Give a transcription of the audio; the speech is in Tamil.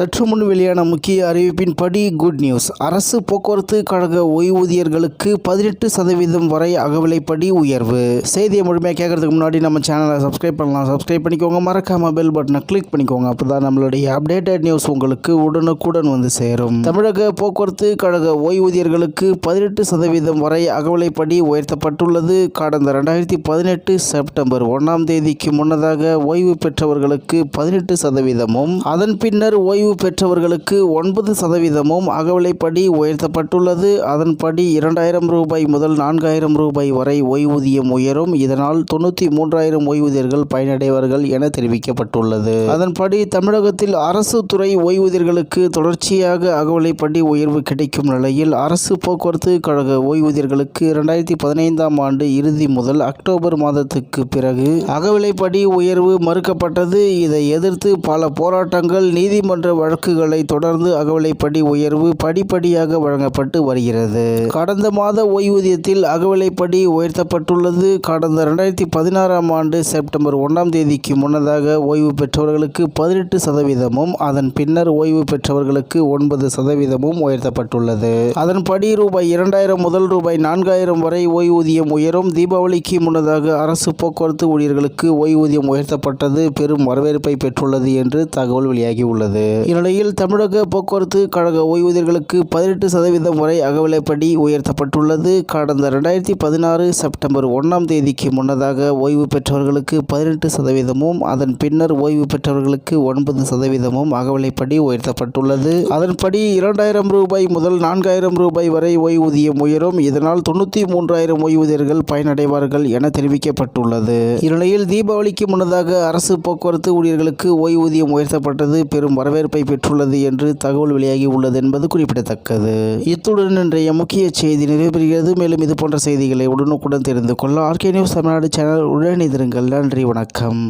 சற்று முன் வெளியான முக்கிய அறிவிப்பின்படி குட் நியூஸ் அரசு போக்குவரத்து கழக ஓய்வூதியர்களுக்கு பதினெட்டு சதவீதம் வரை அகவிலைப்படி உயர்வு. செய்தியை முழுமையாக கேட்கறதுக்கு முன்னாடி நம்ம சேனலை சப்ஸ்கிரைப் பண்ணலாம். சப்ஸ்கிரைப் பண்ணிக்கோங்க. மறக்காம பெல் பட்டனை கிளிக் பண்ணிக்கோங்க. அப்பதான் நம்மளுடைய அப்டேட்டட் நியூஸ் உங்களுக்கு உடனுக்குடன் வந்து சேரும். தமிழக போக்குவரத்து கழக ஓய்வூதியர்களுக்கு பதினெட்டு சதவீதம் வரை அகவிலைப்படி உயர்த்தப்பட்டுள்ளது. கடந்த ரெண்டாயிரத்தி பதினெட்டு செப்டம்பர் ஒன்றாம் தேதிக்கு முன்னதாக ஓய்வு பெற்றவர்களுக்கு பதினெட்டு சதவீதமும் அதன் பின்னர் ஓய்வு பெற்றவர்களுக்கு ஒன்பது சதவீதமும் அகவிலைப்படி உயர்த்தப்பட்டுள்ளது. அதன்படி இரண்டாயிரம் ரூபாய் முதல் நான்காயிரம் ரூபாய் வரை ஓய்வூதியம் உயரும். இதனால் தொண்ணூற்றி மூன்றாயிரம் ஓய்வூதியர்கள் பயனடைவார்கள் என தெரிவிக்கப்பட்டுள்ளது. அதன்படி தமிழகத்தில் அரசு துறை ஓய்வூதியர்களுக்கு தொடர்ச்சியாக அகவிலைப்படி உயர்வு கிடைக்கும் நிலையில் அரசு போக்குவரத்து கழக ஓய்வூதியர்களுக்கு இரண்டாயிரத்தி பதினைந்தாம் ஆண்டு இறுதி முதல் அக்டோபர் மாதத்துக்கு பிறகு அகவிலைப்படி உயர்வு மறுக்கப்பட்டது. இதை எதிர்த்து பல போராட்டங்கள் நீதிமன்ற வழக்குகளை தொடர்ந்து அகவிலைப்படி உயர்வு படிப்படியாக வழங்கப்பட்டு வருகிறது. கடந்த மாத ஓய்வூதியத்தில் அகவிலைப்படி உயர்த்தப்பட்டுள்ளது. கடந்த ரெண்டாயிரத்தி பதினாறாம் ஆண்டு செப்டம்பர் ஒன்றாம் தேதிக்கு முன்னதாக ஓய்வு பெற்றவர்களுக்கு பதினெட்டு சதவீதமும் அதன் பின்னர் ஓய்வு பெற்றவர்களுக்கு ஒன்பது சதவீதமும் உயர்த்தப்பட்டுள்ளது. அதன்படி ரூபாய் இரண்டாயிரம் முதல் ரூபாய் நான்காயிரம் வரை ஓய்வூதியம் உயரும். தீபாவளிக்கு முன்னதாக அரசு போக்குவரத்து ஊழியர்களுக்கு ஓய்வூதியம் உயர்த்தப்பட்டது. பெரும் வரவேற்பை பெற்றுள்ளது என்று தகவல் வெளியாகியுள்ளது. இந்நிலையில் தமிழக போக்குவரத்து கழக ஓய்வூதியர்களுக்கு பதினெட்டு சதவீதம் வரை அகவிலைப்படி உயர்த்தப்பட்டுள்ளது. கடந்த ரெண்டாயிரத்தி பதினாறு செப்டம்பர் ஒன்றாம் தேதிக்கு முன்னதாக ஓய்வு பெற்றவர்களுக்கு பதினெட்டு சதவீதமும் அதன் பின்னர் ஓய்வு பெற்றவர்களுக்கு ஒன்பது சதவீதமும் அகவிலைப்படி உயர்த்தப்பட்டுள்ளது. அதன்படி இரண்டாயிரம் ரூபாய் முதல் நான்காயிரம் ரூபாய் வரை ஓய்வூதியம் உயரும். இதனால் தொண்ணூற்றி மூன்றாயிரம் ஓய்வூதியர்கள் பயனடைவார்கள் என தெரிவிக்கப்பட்டுள்ளது. இந்நிலையில் தீபாவளிக்கு முன்னதாக அரசு போக்குவரத்து ஊழியர்களுக்கு ஓய்வூதியம் உயர்த்தப்பட்டது. பெரும் வரவேற்பு பெற்றுள்ளது என்று தகவல் வெளியாகி உள்ளது என்பது குறிப்பிடத்தக்கது. இத்துடன் இன்றைய முக்கிய செய்தி நிறைவு மேலும் இது போன்ற செய்திகளை உடனுக்குடன் தெரிந்து கொள்ள ஆர்கே நியூஸ் தமிழ்நாடு சேனல் உடனிருங்கள் நன்றி வணக்கம்.